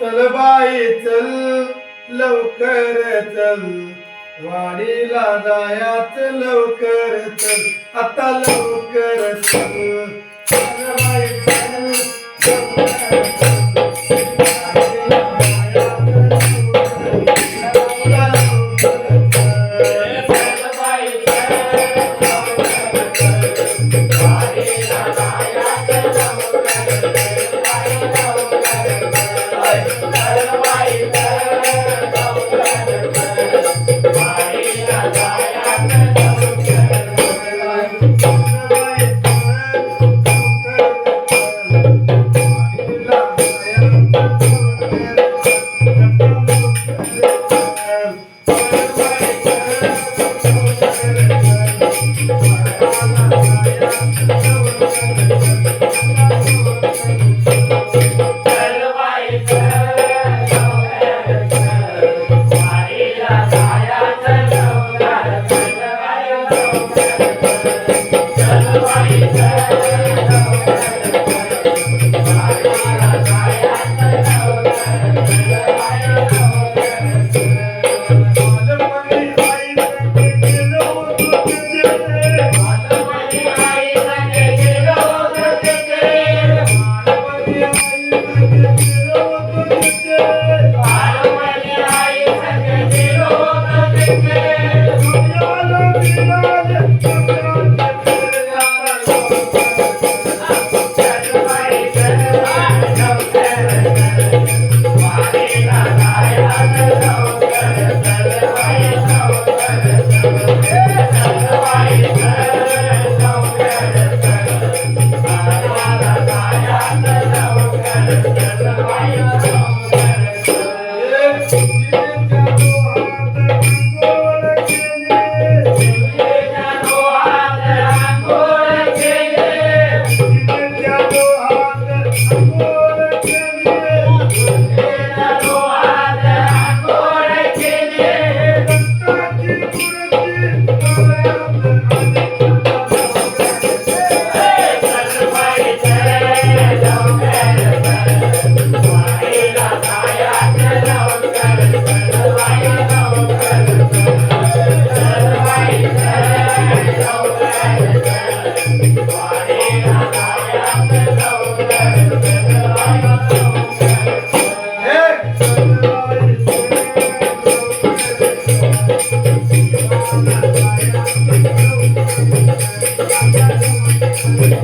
चल बाई चल. लवकर चल. वाडीला जायाच लवकर चल. आता लवकर Buenas.